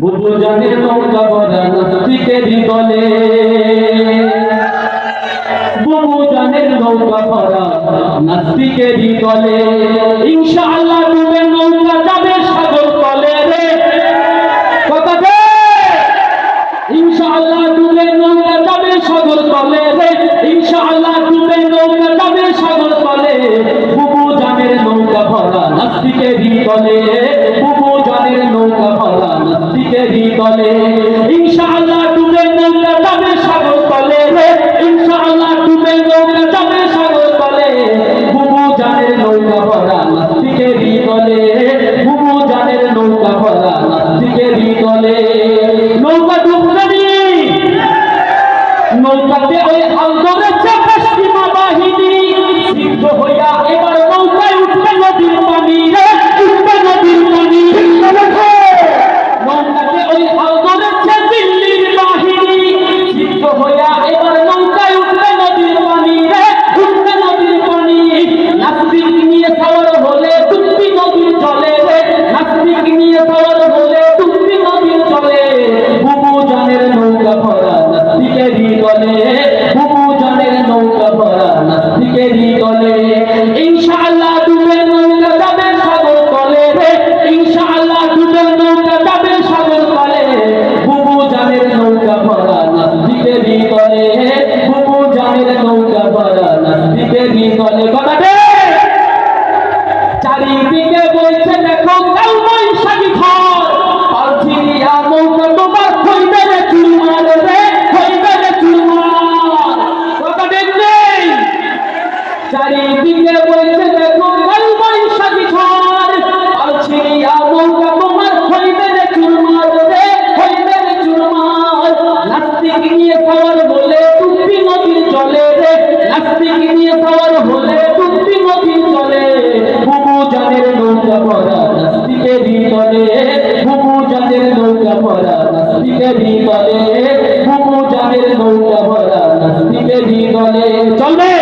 বুবু জানের নৌকা ভরা নাস্তিকেরই দলে বুবু জানের নৌকা ভরা নাস্তিকেরই দলে ইনশাআল্লাহ ডুবে নৌকা যাবে সাগর তলে রে। কথা দে ইনশাআল্লাহ ডুবে নৌকা যাবে সাগর তলে রে। ইনশাআল্লাহ ডুবে নৌকা নাস্তিকেরই দলে উপজনের নৌকা ফলা নাস্তিকেরই দলে ইনশাআল্লাহ ডুবে নৌকা যাবে সাগর তলে ইনশাআল্লাহ ডুবে নৌকা যাবে সাগর তলে উপজনের নৌকা ফলা নাস্তিকেরই দলে উপজনের নৌকা ফলা নাস্তিকেরই দলে নৌকা ডুববে নৌকাতে ওই আন্দোলন সাগর তলে রে ইনশাআল্লাহ ডুবে নৌকা যাবে সাগর তলে বুবু জানের নৌকা ভরা নাস্তিকেরই দলে বুবু জানের নৌকা ভরা চারিদিকে বলছে, দেখো চারিদিকে বলছে দেখো কাল বৈশাখী ঝড়। আছে আবুকা তোমার হইবে রে চুরমার রে, হইবে রে চুরমার। নাস্তিক নিয়ে সবার বলে টুপি নদীর চলে রে, নাস্তিক নিয়ে সবার বলে টুপি নদীর চলে বুবু জানের নৌকা পরা নাস্তিকেরই তলে বুবু জানের নৌকা পরা নাস্তিকেরই তলে বুবু জানের নৌকা পরা নাস্তিকেরই তলে চলবে!